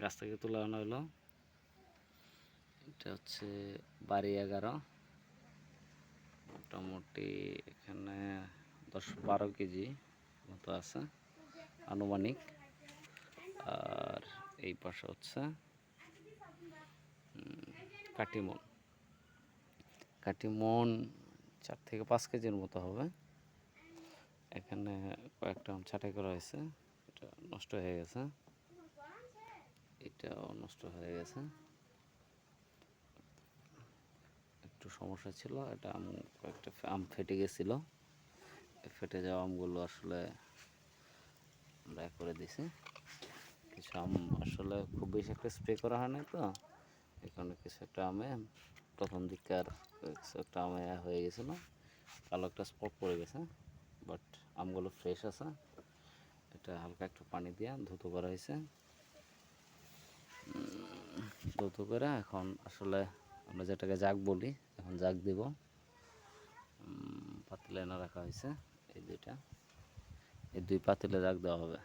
গাছ থেকে তুলে আনা হলো। এটা হচ্ছে বাড়ি এগারো। মোটামুটি এখানে দশ বারো কেজি মতো আছে, আনুমানিক। আর এই পাশে হচ্ছে কাটিমন। কাটিমন চার থেকে পাঁচ কেজির মতো হবে। এখানে কয়েকটা ছাঁটাই করা হয়েছে, এটা নষ্ট হয়ে গেছে। এটাও নষ্ট হয়ে গেছে। একটু সমস্যা ছিল, এটা আম, কয়েকটা আম ফেটে গেছিল। ফেটে যাওয়া আমগুলো আসলে আমরা করে দিছি। কিছু আম আসলে খুব বেশি একটা স্প্রে করা হয় না তো কারণে কিছু একটা আমে প্রথম দিককার কিছু একটা আমে হয়ে গেছিল। কালো একটা স্পট পড়ে গেছে বাট আমগুলো ফ্রেশ আছে। এটা হালকা একটু পানি দিয়ে ধুতো করা হয়েছে। ধুতো করে এখন আসলে আমরা যেটাকে জাগ বলি, এখন জাগ দিব। পাতিলে এনে রাখা হয়েছে, এই দুইটা। এই দুই পাতিলে জাগ দেওয়া হবে।